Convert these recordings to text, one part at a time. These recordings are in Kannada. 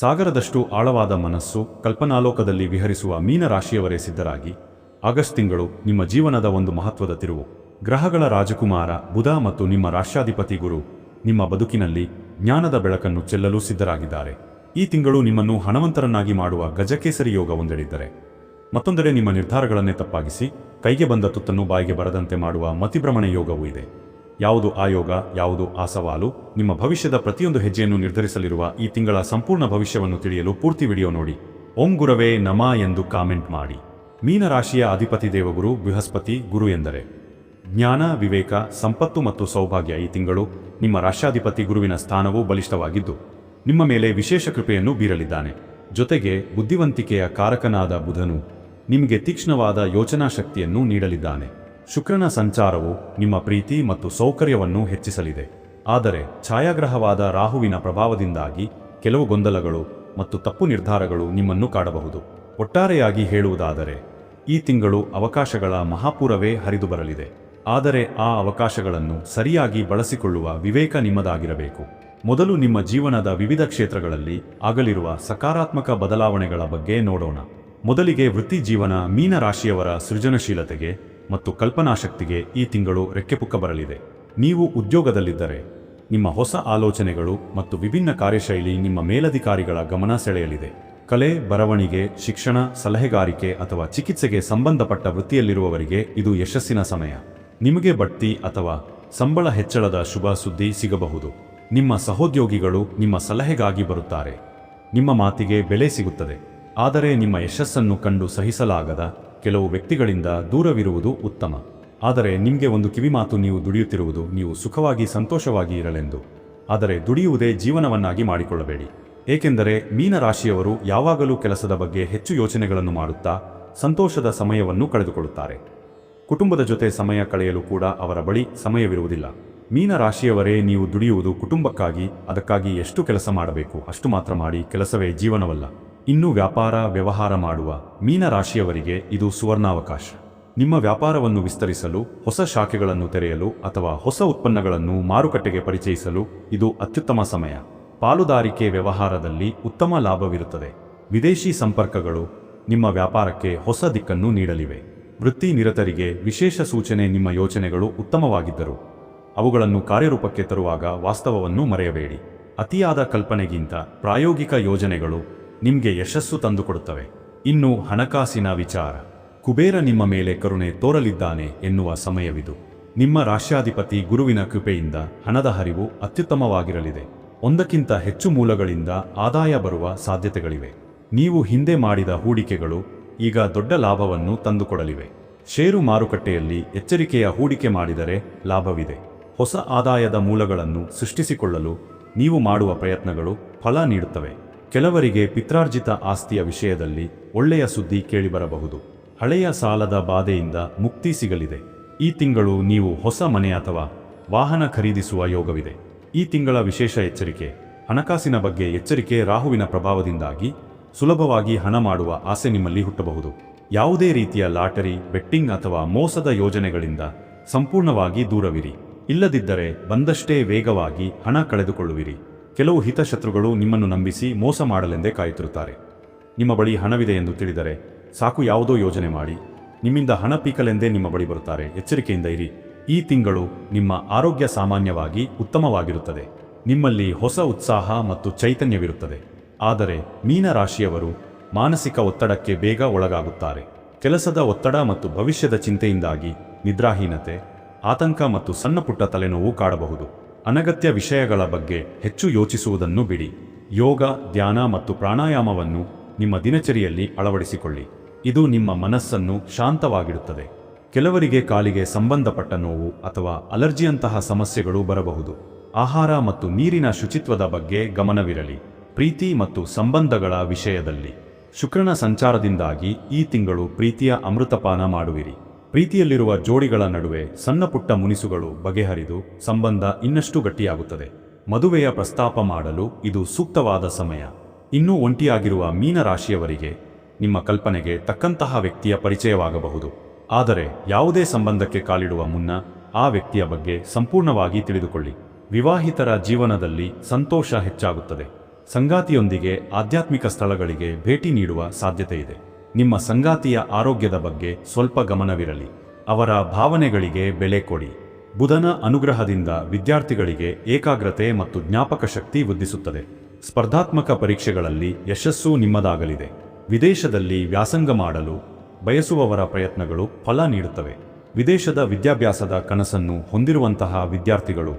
ಸಾಗರದಷ್ಟು ಆಳವಾದ ಮನಸ್ಸು ಕಲ್ಪನಾಲೋಕದಲ್ಲಿ ವಿಹರಿಸುವ ಮೀನರಾಶಿಯವರೇ ಸಿದ್ಧರಾಗಿ. ಆಗಸ್ಟ್ ತಿಂಗಳು ನಿಮ್ಮ ಜೀವನದ ಒಂದು ಮಹತ್ವದ ತಿರುವು. ಗ್ರಹಗಳ ರಾಜಕುಮಾರ ಬುಧ ಮತ್ತು ನಿಮ್ಮ ರಾಷ್ಟ್ರಾಧಿಪತಿ ಗುರು ನಿಮ್ಮ ಬದುಕಿನಲ್ಲಿ ಜ್ಞಾನದ ಬೆಳಕನ್ನು ಚೆಲ್ಲಲು ಸಿದ್ಧರಾಗಿದ್ದಾರೆ. ಈ ತಿಂಗಳು ನಿಮ್ಮನ್ನು ಹಣವಂತರನ್ನಾಗಿ ಮಾಡುವ ಗಜಕೇಸರಿ ಯೋಗ ಒಂದೆಡಿದ್ದರೆ ಮತ್ತೊಂದೆಡೆ ನಿಮ್ಮ ನಿರ್ಧಾರಗಳನ್ನೇ ತಪ್ಪಾಗಿಸಿ, ಕೈಗೆ ಬಂದ ತುತ್ತನ್ನು ಬಾಯಿಗೆ ಬರದಂತೆ ಮಾಡುವ ಮತಿಭ್ರಮಣೆ ಯೋಗವೂ ಇದೆ. ಯಾವುದು ಆಯೋಗ ಯೋಗ ಯಾವುದು ಆ ಸವಾಲು ನಿಮ್ಮ ಭವಿಷ್ಯದ ಪ್ರತಿಯೊಂದು ಹೆಜ್ಜೆಯನ್ನು ನಿರ್ಧರಿಸಲಿರುವ ಈ ತಿಂಗಳ ಸಂಪೂರ್ಣ ಭವಿಷ್ಯವನ್ನು ತಿಳಿಯಲು ಪೂರ್ತಿ ವಿಡಿಯೋ ನೋಡಿ. ಓಂ ಗುರವೇ ನಮ ಎಂದು ಕಾಮೆಂಟ್ ಮಾಡಿ. ಮೀನರಾಶಿಯ ಅಧಿಪತಿ ದೇವಗುರು, ಬೃಹಸ್ಪತಿ, ಗುರು ಎಂದರೆ, ಜ್ಞಾನ, ವಿವೇಕ, ಸಂಪತ್ತು ಮತ್ತು ಸೌಭಾಗ್ಯ ಈ ತಿಂಗಳು ನಿಮ್ಮ ರಾಷ್ಟ್ರಾಧಿಪತಿ ಗುರುವಿನ ಸ್ಥಾನವು ಬಲಿಷ್ಠವಾಗಿದ್ದು, ನಿಮ್ಮ ಮೇಲೆ ವಿಶೇಷ ಕೃಪೆಯನ್ನು ಬೀರಲಿದ್ದಾನೆ. ಜೊತೆಗೆ ಬುದ್ಧಿವಂತಿಕೆಯ ಕಾರಕನಾದ ಬುಧನು ನಿಮಗೆ ತೀಕ್ಷ್ಣವಾದ ಯೋಚನಾ ಶಕ್ತಿಯನ್ನು ನೀಡಲಿದ್ದಾನೆ. ಶುಕ್ರನ ಸಂಚಾರವು ನಿಮ್ಮ ಪ್ರೀತಿ ಮತ್ತು ಸೌಕರ್ಯವನ್ನು ಹೆಚ್ಚಿಸಲಿದೆ. ಆದರೆ ಛಾಯಾಗ್ರಹವಾದ ರಾಹುವಿನ ಪ್ರಭಾವದಿಂದಾಗಿ ಕೆಲವು ಗೊಂದಲಗಳು ಮತ್ತು ತಪ್ಪು ನಿರ್ಧಾರಗಳು ನಿಮ್ಮನ್ನು ಕಾಡಬಹುದು. ಒಟ್ಟಾರೆಯಾಗಿ ಹೇಳುವುದಾದರೆ, ಈ ತಿಂಗಳು ಅವಕಾಶಗಳ ಮಹಾಪೂರವೇ ಹರಿದು ಬರಲಿದೆ ಆದರೆ ಆ ಅವಕಾಶಗಳನ್ನು ಸರಿಯಾಗಿ ಬಳಸಿಕೊಳ್ಳುವ ವಿವೇಕ ನಿಮ್ಮದಾಗಿರಬೇಕು. ಮೊದಲು ನಿಮ್ಮ ಜೀವನದ ವಿವಿಧ ಕ್ಷೇತ್ರಗಳಲ್ಲಿ ಆಗಲಿರುವ ಸಕಾರಾತ್ಮಕ ಬದಲಾವಣೆಗಳ ಬಗ್ಗೆ ನೋಡೋಣ. ಮೊದಲಿಗೆ ವೃತ್ತಿ ಜೀವನ ಮೀನರಾಶಿಯವರ ಸೃಜನಶೀಲತೆಗೆ ಮತ್ತು ಕಲ್ಪನಾಶಕ್ತಿಗೆ ಈ ತಿಂಗಳು ರೆಕ್ಕೆಪುಕ್ಕ ಬರಲಿದೆ. ನೀವು ಉದ್ಯೋಗದಲ್ಲಿದ್ದರೆ ನಿಮ್ಮ ಹೊಸ ಆಲೋಚನೆಗಳು ಮತ್ತು ವಿಭಿನ್ನ ಕಾರ್ಯಶೈಲಿ ನಿಮ್ಮ ಮೇಲಧಿಕಾರಿಗಳ ಗಮನ ಸೆಳೆಯಲಿದೆ. ಕಲೆ, ಬರವಣಿಗೆ, ಶಿಕ್ಷಣ, ಸಲಹೆಗಾರಿಕೆ ಅಥವಾ ಚಿಕಿತ್ಸೆಗೆ ಸಂಬಂಧಪಟ್ಟ ವೃತ್ತಿಯಲ್ಲಿರುವವರಿಗೆ ಇದು ಯಶಸ್ಸಿನ ಸಮಯ. ನಿಮಗೆ ಬಡ್ತಿ ಅಥವಾ ಸಂಬಳ ಹೆಚ್ಚಳದ ಶುಭ ಸುದ್ದಿ ಸಿಗಬಹುದು. ನಿಮ್ಮ ಸಹೋದ್ಯೋಗಿಗಳು ನಿಮ್ಮ ಸಲಹೆಗಾಗಿ ಬರುತ್ತಾರೆ. ನಿಮ್ಮ ಮಾತಿಗೆ ಬೆಲೆ ಸಿಗುತ್ತದೆ. ಆದರೆ ನಿಮ್ಮ ಯಶಸ್ಸನ್ನು ಕಂಡು ಸಹಿಸಲಾಗದ ಕೆಲವು ವ್ಯಕ್ತಿಗಳಿಂದ ದೂರವಿರುವುದು ಉತ್ತಮ. ಆದರೆ ನಿಮಗೆ ಒಂದು ಕಿವಿಮಾತು ನೀವು ದುಡಿಯುತ್ತಿರುವುದು ನೀವು ಸುಖವಾಗಿ ಸಂತೋಷವಾಗಿ ಇರಲೆಂದು. ಆದರೆ ದುಡಿಯುವುದೇ ಜೀವನವನ್ನಾಗಿ ಮಾಡಿಕೊಳ್ಳಬೇಡಿ. ಏಕೆಂದರೆ ಮೀನರಾಶಿಯವರು ಯಾವಾಗಲೂ ಕೆಲಸದ ಬಗ್ಗೆ ಹೆಚ್ಚು ಯೋಚನೆಗಳನ್ನು ಮಾಡುತ್ತಾ ಸಂತೋಷದ ಸಮಯವನ್ನು ಕಳೆದುಕೊಳ್ಳುತ್ತಾರೆ. ಕುಟುಂಬದ ಜೊತೆ ಸಮಯ ಕಳೆಯಲು ಕೂಡ ಅವರ ಬಳಿ ಸಮಯವಿರುವುದಿಲ್ಲ. ಮೀನರಾಶಿಯವರೇ ನೀವು ದುಡಿಯುವುದು ಕುಟುಂಬಕ್ಕಾಗಿ, ಅದಕ್ಕಾಗಿ ಎಷ್ಟು ಕೆಲಸ ಮಾಡಬೇಕು ಅಷ್ಟು ಮಾತ್ರ ಮಾಡಿ ಕೆಲಸವೇ ಜೀವನವಲ್ಲ. ಇನ್ನು ವ್ಯಾಪಾರ ವ್ಯವಹಾರ ಮಾಡುವ ಮೀನರಾಶಿಯವರಿಗೆ ಇದು ಸುವರ್ಣಾವಕಾಶ. ನಿಮ್ಮ ವ್ಯಾಪಾರವನ್ನು ವಿಸ್ತರಿಸಲು, ಹೊಸ ಶಾಖೆಗಳನ್ನು ತೆರೆಯಲು ಅಥವಾ ಹೊಸ ಉತ್ಪನ್ನಗಳನ್ನು ಮಾರುಕಟ್ಟೆಗೆ ಪರಿಚಯಿಸಲು ಇದು ಅತ್ಯುತ್ತಮ ಸಮಯ. ಪಾಲುದಾರಿಕೆ ವ್ಯವಹಾರದಲ್ಲಿ ಉತ್ತಮ ಲಾಭವಿರುತ್ತದೆ. ವಿದೇಶಿ ಸಂಪರ್ಕಗಳು ನಿಮ್ಮ ವ್ಯಾಪಾರಕ್ಕೆ ಹೊಸ ದಿಕ್ಕನ್ನು ನೀಡಲಿವೆ. ವೃತ್ತಿ ನಿರತರಿಗೆ ವಿಶೇಷ ಸೂಚನೆ ನಿಮ್ಮ ಯೋಚನೆಗಳು ಉತ್ತಮವಾಗಿದ್ದರು, ಅವುಗಳನ್ನು ಕಾರ್ಯರೂಪಕ್ಕೆ ತರುವಾಗ ವಾಸ್ತವವನ್ನು ಮರೆಯಬೇಡಿ. ಅತಿಯಾದ ಕಲ್ಪನೆಗಿಂತ ಪ್ರಾಯೋಗಿಕ ಯೋಜನೆಗಳು ನಿಮಗೆ ಯಶಸ್ಸು ತಂದುಕೊಡುತ್ತವೆ. ಇನ್ನು ಹಣಕಾಸಿನ ವಿಚಾರ. ಕುಬೇರ ನಿಮ್ಮ ಮೇಲೆ ಕರುಣೆ ತೋರಲಿದ್ದಾನೆ ಎನ್ನುವ ಸಮಯವಿದು. ನಿಮ್ಮ ರಾಷ್ಟ್ರಾಧಿಪತಿ ಗುರುವಿನ ಕೃಪೆಯಿಂದ ಹಣದ ಹರಿವು ಅತ್ಯುತ್ತಮವಾಗಿರಲಿದೆ. ಒಂದಕ್ಕಿಂತ ಹೆಚ್ಚು ಮೂಲಗಳಿಂದ ಆದಾಯ ಬರುವ ಸಾಧ್ಯತೆಗಳಿವೆ. ನೀವು ಹಿಂದೆ ಮಾಡಿದ ಹೂಡಿಕೆಗಳು ಈಗ ದೊಡ್ಡ ಲಾಭವನ್ನು ತಂದುಕೊಡಲಿವೆ. ಷೇರು ಮಾರುಕಟ್ಟೆಯಲ್ಲಿ ಎಚ್ಚರಿಕೆಯ ಹೂಡಿಕೆ ಮಾಡಿದರೆ ಲಾಭವಿದೆ. ಹೊಸ ಆದಾಯದ ಮೂಲಗಳನ್ನು ಸೃಷ್ಟಿಸಿಕೊಳ್ಳಲು ನೀವು ಮಾಡುವ ಪ್ರಯತ್ನಗಳು ಫಲ ನೀಡುತ್ತವೆ. ಕೆಲವರಿಗೆ ಪಿತ್ರಾರ್ಜಿತ ಆಸ್ತಿಯ ವಿಷಯದಲ್ಲಿ ಒಳ್ಳೆಯ ಸುದ್ದಿ ಕೇಳಿಬರಬಹುದು. ಹಳೆಯ ಸಾಲದ ಬಾಧೆಯಿಂದ ಮುಕ್ತಿ ಸಿಗಲಿದೆ. ಈ ತಿಂಗಳು ನೀವು ಹೊಸ ಮನೆ ಅಥವಾ ವಾಹನ ಖರೀದಿಸುವ ಯೋಗವಿದೆ. ಈ ತಿಂಗಳ ವಿಶೇಷ ಎಚ್ಚರಿಕೆ, ಹಣಕಾಸಿನ ಬಗ್ಗೆ ಎಚ್ಚರಿಕೆ ರಾಹುವಿನ ಪ್ರಭಾವದಿಂದಾಗಿ ಸುಲಭವಾಗಿ ಹಣ ಮಾಡುವ ಆಸೆ ನಿಮ್ಮಲ್ಲಿ ಹುಟ್ಟಬಹುದು. ಯಾವುದೇ ರೀತಿಯ ಲಾಟರಿ, ಬೆಟ್ಟಿಂಗ್ ಅಥವಾ ಮೋಸದ ಯೋಜನೆಗಳಿಂದ ಸಂಪೂರ್ಣವಾಗಿ ದೂರವಿರಿ. ಇಲ್ಲದಿದ್ದರೆ ಬಂದಷ್ಟೇ ವೇಗವಾಗಿ ಹಣ ಕಳೆದುಕೊಳ್ಳುವಿರಿ. ಕೆಲವು ಹಿತಶತ್ರುಗಳು ನಿಮ್ಮನ್ನು ನಂಬಿಸಿ ಮೋಸ ಮಾಡಲೆಂದೇ ಕಾಯುತ್ತಿರುತ್ತಾರೆ. ನಿಮ್ಮ ಬಳಿ ಹಣವಿದೆ ಎಂದು ತಿಳಿದರೆ ಸಾಕು ಯಾವುದೋ ಯೋಜನೆ ಮಾಡಿ. ನಿಮ್ಮಿಂದ ಹಣ ಪೀಕಲೆಂದೇ ನಿಮ್ಮ ಬಳಿ ಬರುತ್ತಾರೆ. ಎಚ್ಚರಿಕೆಯಿಂದ ಇರಿ. ಈ ತಿಂಗಳು ನಿಮ್ಮ ಆರೋಗ್ಯ ಸಾಮಾನ್ಯವಾಗಿ ಉತ್ತಮವಾಗಿರುತ್ತದೆ. ನಿಮ್ಮಲ್ಲಿ ಹೊಸ ಉತ್ಸಾಹ ಮತ್ತು ಚೈತನ್ಯವಿರುತ್ತದೆ. ಆದರೆ ಮೀನರಾಶಿಯವರು ಮಾನಸಿಕ ಒತ್ತಡಕ್ಕೆ ಬೇಗ ಒಳಗಾಗುತ್ತಾರೆ. ಕೆಲಸದ ಒತ್ತಡ ಮತ್ತು ಭವಿಷ್ಯದ ಚಿಂತೆಯಿಂದಾಗಿ ನಿದ್ರಾಹೀನತೆ, ಆತಂಕ ಮತ್ತು ಸಣ್ಣಪುಟ್ಟ ತಲೆನೋವು ಕಾಡಬಹುದು. ಅನಗತ್ಯ ವಿಷಯಗಳ ಬಗ್ಗೆ ಹೆಚ್ಚು ಯೋಚಿಸುವುದನ್ನು ಬಿಡಿ. ಯೋಗ, ಧ್ಯಾನ ಮತ್ತು ಪ್ರಾಣಾಯಾಮವನ್ನು ನಿಮ್ಮ ದಿನಚರಿಯಲ್ಲಿ ಅಳವಡಿಸಿಕೊಳ್ಳಿ. ಇದು ನಿಮ್ಮ ಮನಸ್ಸನ್ನು ಶಾಂತವಾಗಿಡುತ್ತದೆ. ಕೆಲವರಿಗೆ ಕಾಲಿಗೆ ಸಂಬಂಧಪಟ್ಟ ನೋವು ಅಥವಾ ಅಲರ್ಜಿಯಂತಹ ಸಮಸ್ಯೆಗಳು ಬರಬಹುದು. ಆಹಾರ ಮತ್ತು ನೀರಿನ ಶುಚಿತ್ವದ ಬಗ್ಗೆ ಗಮನವಿರಲಿ. ಪ್ರೀತಿ ಮತ್ತು ಸಂಬಂಧಗಳ ವಿಷಯದಲ್ಲಿ. ಶುಕ್ರನ ಸಂಚಾರದಿಂದಾಗಿ ಈ ತಿಂಗಳು ಪ್ರೀತಿಯ ಅಮೃತಪಾನ ಮಾಡುವಿರಿ. ಪ್ರೀತಿಯಲ್ಲಿರುವ ಜೋಡಿಗಳ ನಡುವೆ ಸಣ್ಣಪುಟ್ಟ ಮುನಿಸುಗಳು ಬಗೆಹರಿದು ಸಂಬಂಧ ಇನ್ನಷ್ಟು ಗಟ್ಟಿಯಾಗುತ್ತದೆ. ಮದುವೆಯ ಪ್ರಸ್ತಾಪ ಮಾಡಲು ಇದು ಸೂಕ್ತವಾದ ಸಮಯ. ಇನ್ನೂ ಒಂಟಿಯಾಗಿರುವ ಮೀನರಾಶಿಯವರಿಗೆ ನಿಮ್ಮ ಕಲ್ಪನೆಗೆ ತಕ್ಕಂತಹ ವ್ಯಕ್ತಿಯ ಪರಿಚಯವಾಗಬಹುದು. ಆದರೆ ಯಾವುದೇ ಸಂಬಂಧಕ್ಕೆ ಕಾಲಿಡುವ ಮುನ್ನ ಆ ವ್ಯಕ್ತಿಯ ಬಗ್ಗೆ ಸಂಪೂರ್ಣವಾಗಿ ತಿಳಿದುಕೊಳ್ಳಿ. ವಿವಾಹಿತರ ಜೀವನದಲ್ಲಿ ಸಂತೋಷ ಹೆಚ್ಚಾಗುತ್ತದೆ. ಸಂಗಾತಿಯೊಂದಿಗೆ ಆಧ್ಯಾತ್ಮಿಕ ಸ್ಥಳಗಳಿಗೆ ಭೇಟಿ ನೀಡುವ ಸಾಧ್ಯತೆ ಇದೆ ನಿಮ್ಮ ಸಂಗಾತಿಯ ಆರೋಗ್ಯದ ಬಗ್ಗೆ ಸ್ವಲ್ಪ ಗಮನವಿರಲಿ. ಅವರ ಭಾವನೆಗಳಿಗೆ ಬೆಲೆ ಕೊಡಿ. ಬುಧನ ಅನುಗ್ರಹದಿಂದ ವಿದ್ಯಾರ್ಥಿಗಳಿಗೆ ಏಕಾಗ್ರತೆ ಮತ್ತು ಜ್ಞಾಪಕ ಶಕ್ತಿ ವೃದ್ಧಿಸುತ್ತದೆ. ಸ್ಪರ್ಧಾತ್ಮಕ ಪರೀಕ್ಷೆಗಳಲ್ಲಿ ಯಶಸ್ಸು ನಿಮ್ಮದಾಗಲಿದೆ. ವಿದೇಶದಲ್ಲಿ ವ್ಯಾಸಂಗ ಮಾಡಲು ಬಯಸುವವರ ಪ್ರಯತ್ನಗಳು ಫಲ ನೀಡುತ್ತವೆ. ವಿದೇಶದ ವಿದ್ಯಾಭ್ಯಾಸದ ಕನಸನ್ನು ಹೊಂದಿರುವಂತಹ ವಿದ್ಯಾರ್ಥಿಗಳು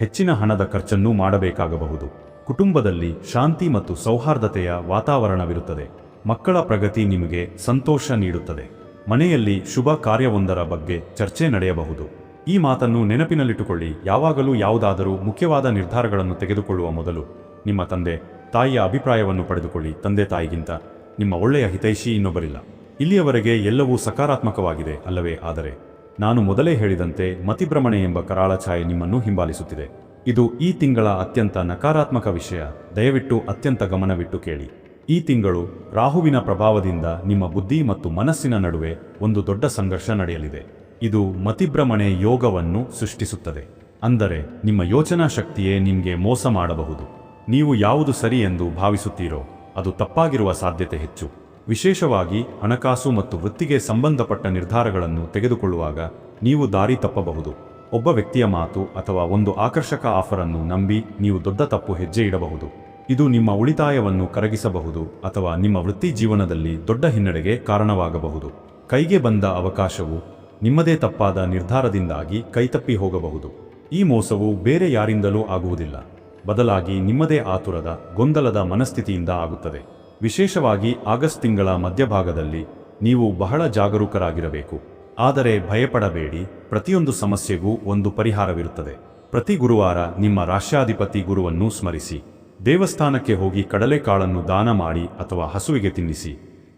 ಹೆಚ್ಚಿನ ಹಣದ ಖರ್ಚನ್ನು ಮಾಡಬೇಕಾಗಬಹುದು. ಕುಟುಂಬದಲ್ಲಿ ಶಾಂತಿ ಮತ್ತು ಸೌಹಾರ್ದತೆಯ ವಾತಾವರಣವಿರುತ್ತದೆ. ಮಕ್ಕಳ ಪ್ರಗತಿ ನಿಮಗೆ ಸಂತೋಷ ನೀಡುತ್ತದೆ. ಮನೆಯಲ್ಲಿ ಶುಭ ಕಾರ್ಯವೊಂದರ ಬಗ್ಗೆ ಚರ್ಚೆ ನಡೆಯಬಹುದು. ಈ ಮಾತನ್ನು ನೆನಪಿನಲ್ಲಿಟ್ಟುಕೊಳ್ಳಿ. ಯಾವಾಗಲೂ ಯಾವುದಾದರೂ ಮುಖ್ಯವಾದ ನಿರ್ಧಾರಗಳನ್ನು ತೆಗೆದುಕೊಳ್ಳುವ ಮೊದಲು ನಿಮ್ಮ ತಂದೆ ತಾಯಿಯ ಅಭಿಪ್ರಾಯವನ್ನು ಪಡೆದುಕೊಳ್ಳಿ. ತಂದೆ ತಾಯಿಗಿಂತ ನಿಮ್ಮ ಒಳ್ಳೆಯ ಹಿತೈಷಿ ಇನ್ನೊಬ್ಬರಿಲ್ಲ. ಇಲ್ಲಿಯವರೆಗೆ ಎಲ್ಲವೂ ಸಕಾರಾತ್ಮಕವಾಗಿದೆ ಅಲ್ಲವೇ? ಆದರೆ ನಾನು ಮೊದಲೇ ಹೇಳಿದಂತೆ ಮತಿಭ್ರಮಣೆ ಎಂಬ ಕರಾಳ ಛಾಯೆ ನಿಮ್ಮನ್ನು ಹಿಂಬಾಲಿಸುತ್ತಿದೆ. ಇದು ಈ ತಿಂಗಳ ಅತ್ಯಂತ ನಕಾರಾತ್ಮಕ ವಿಷಯ. ದಯವಿಟ್ಟು ಅತ್ಯಂತ ಗಮನವಿಟ್ಟು ಕೇಳಿ. ಈ ತಿಂಗಳು ರಾಹುವಿನ ಪ್ರಭಾವದಿಂದ ನಿಮ್ಮ ಬುದ್ಧಿ ಮತ್ತು ಮನಸ್ಸಿನ ನಡುವೆ ಒಂದು ದೊಡ್ಡ ಸಂಘರ್ಷ ನಡೆಯಲಿದೆ. ಇದು ಮತಿಭ್ರಮಣೆ ಯೋಗವನ್ನು ಸೃಷ್ಟಿಸುತ್ತದೆ. ಅಂದರೆ ನಿಮ್ಮ ಯೋಚನಾ ಶಕ್ತಿಯೇ ನಿಮಗೆ ಮೋಸ ಮಾಡಬಹುದು. ನೀವು ಯಾವುದು ಸರಿ ಎಂದು ಭಾವಿಸುತ್ತೀರೋ ಅದು ತಪ್ಪಾಗಿರುವ ಸಾಧ್ಯತೆ ಹೆಚ್ಚು. ವಿಶೇಷವಾಗಿ ಹಣಕಾಸು ಮತ್ತು ವೃತ್ತಿಗೆ ಸಂಬಂಧಪಟ್ಟ ನಿರ್ಧಾರಗಳನ್ನು ತೆಗೆದುಕೊಳ್ಳುವಾಗ ನೀವು ದಾರಿ ತಪ್ಪಬಹುದು. ಒಬ್ಬ ವ್ಯಕ್ತಿಯ ಮಾತು ಅಥವಾ ಒಂದು ಆಕರ್ಷಕ ಆಫರನ್ನು ನಂಬಿ ನೀವು ದೊಡ್ಡ ತಪ್ಪು ಹೆಜ್ಜೆ ಇಡಬಹುದು. ಇದು ನಿಮ್ಮ ಉಳಿತಾಯವನ್ನು ಕರಗಿಸಬಹುದು ಅಥವಾ ನಿಮ್ಮ ವೃತ್ತಿ ಜೀವನದಲ್ಲಿ ದೊಡ್ಡ ಹಿನ್ನಡೆಗೆ ಕಾರಣವಾಗಬಹುದು. ಕೈಗೆ ಬಂದ ಅವಕಾಶವು ನಿಮ್ಮದೇ ತಪ್ಪಾದ ನಿರ್ಧಾರದಿಂದಾಗಿ ಕೈತಪ್ಪಿ ಹೋಗಬಹುದು. ಈ ಮೋಸವು ಬೇರೆ ಯಾರಿಂದಲೂ ಆಗುವುದಿಲ್ಲ. ಬದಲಾಗಿ ನಿಮ್ಮದೇ ಆತುರದ, ಗೊಂದಲದ ಮನಸ್ಥಿತಿಯಿಂದ ಆಗುತ್ತದೆ. ವಿಶೇಷವಾಗಿ ಆಗಸ್ಟ್ ತಿಂಗಳ ಮಧ್ಯಭಾಗದಲ್ಲಿ ನೀವು ಬಹಳ ಜಾಗರೂಕರಾಗಿರಬೇಕು. ಆದರೆ ಭಯಪಡಬೇಡಿ, ಪ್ರತಿಯೊಂದು ಸಮಸ್ಯೆಗೂ ಒಂದು ಪರಿಹಾರವಿರುತ್ತದೆ. ಪ್ರತಿ ಗುರುವಾರ ನಿಮ್ಮ ರಾಷ್ಟ್ರಾಧಿಪತಿ ಗುರುವನ್ನು ಸ್ಮರಿಸಿ. ದೇವಸ್ಥಾನಕ್ಕೆ ಹೋಗಿ ಕಡಲೆಕಾಳನ್ನು ದಾನ ಮಾಡಿ ಅಥವಾ ಹಸುವಿಗೆ ತಿನ್ನಿಸಿ.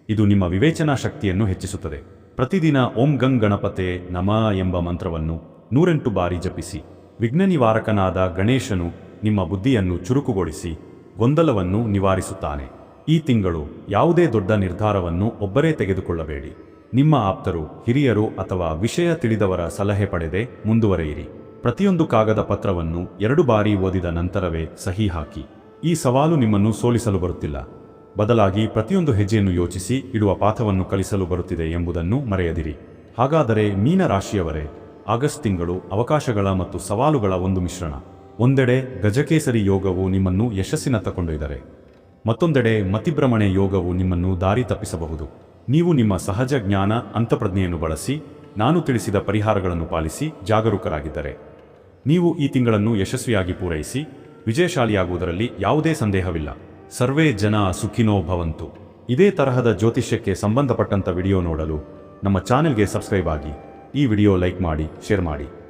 ಇದು ನಿಮ್ಮ ವಿವೇಚನಾ ಶಕ್ತಿಯನ್ನು ಹೆಚ್ಚಿಸುತ್ತದೆ. ಪ್ರತಿದಿನ ಓಂ ಗಂಗ್ ಗಣಪತೆ ನಮ ಎಂಬ ಮಂತ್ರವನ್ನು ನೂರೆಂಟು ಬಾರಿ ಜಪಿಸಿ. ವಿಘ್ನ ನಿವಾರಕನಾದ ಗಣೇಶನು ನಿಮ್ಮ ಬುದ್ಧಿಯನ್ನು ಚುರುಕುಗೊಳಿಸಿ ಗೊಂದಲವನ್ನು ನಿವಾರಿಸುತ್ತಾನೆ. ಈ ತಿಂಗಳು ಯಾವುದೇ ದೊಡ್ಡ ನಿರ್ಧಾರವನ್ನು ಒಬ್ಬರೇ ತೆಗೆದುಕೊಳ್ಳಬೇಡಿ. ನಿಮ್ಮ ಆಪ್ತರು, ಹಿರಿಯರು ಅಥವಾ ವಿಷಯ ತಿಳಿದವರ ಸಲಹೆ ಪಡೆದೇ ಮುಂದುವರೆಯಿರಿ. ಪ್ರತಿಯೊಂದು ಕಾಗದ ಪತ್ರವನ್ನು ಎರಡು ಬಾರಿ ಓದಿದ ನಂತರವೇ ಸಹಿ ಹಾಕಿ. ಈ ಸವಾಲು ನಿಮ್ಮನ್ನು ಸೋಲಿಸಲು ಬರುತ್ತಿಲ್ಲ. ಬದಲಾಗಿ ಪ್ರತಿಯೊಂದು ಹೆಜ್ಜೆಯನ್ನು ಯೋಚಿಸಿ ಇಡುವ ಪಾಠವನ್ನು ಕಲಿಸಲು ಬರುತ್ತಿದೆ ಎಂಬುದನ್ನು ಮರೆಯದಿರಿ. ಹಾಗಾದರೆ ಮೀನ ರಾಶಿಯವರೇ, ಆಗಸ್ಟ್ ತಿಂಗಳು ಅವಕಾಶಗಳ ಮತ್ತು ಸವಾಲುಗಳ ಒಂದು ಮಿಶ್ರಣ. ಒಂದೆಡೆ ಗಜಕೇಸರಿ ಯೋಗವು ನಿಮ್ಮನ್ನು ಯಶಸ್ಸಿನತ್ತ ಕೊಂಡೊಯ್ದರೆ ಮತ್ತೊಂದೆಡೆ ಮತಿಭ್ರಮಣೆ ಯೋಗವು ನಿಮ್ಮನ್ನು ದಾರಿ ತಪ್ಪಿಸಬಹುದು. ನೀವು ನಿಮ್ಮ ಸಹಜ ಜ್ಞಾನ, ಅಂತಪ್ರಜ್ಞೆಯನ್ನು ಬಳಸಿ, ನಾನು ತಿಳಿಸಿದ ಪರಿಹಾರಗಳನ್ನು ಪಾಲಿಸಿ ಜಾಗರೂಕರಾಗಿದ್ದರೆ. ನೀವು ಈ ತಿಂಗಳನ್ನು ಯಶಸ್ವಿಯಾಗಿ ಪೂರೈಸಿ ವಿಜಯಶಾಲಿಯಾಗುವುದರಲ್ಲಿ ಯಾವುದೇ ಸಂದೇಹವಿಲ್ಲ. ಸರ್ವೇ ಜನ ಸುಖಿನೋ ಭವಂತು. ಇದೇ ತರಹದ ಜ್ಯೋತಿಷ್ಯಕ್ಕೆ ಸಂಬಂಧಪಟ್ಟಂತ ವಿಡಿಯೋ ನೋಡಲು ನಮ್ಮ ಚಾನೆಲ್ಗೆ ಸಬ್ಸ್ಕ್ರೈಬ್ ಆಗಿ. ಈ ವಿಡಿಯೋ ಲೈಕ್ ಮಾಡಿ, ಶೇರ್ ಮಾಡಿ.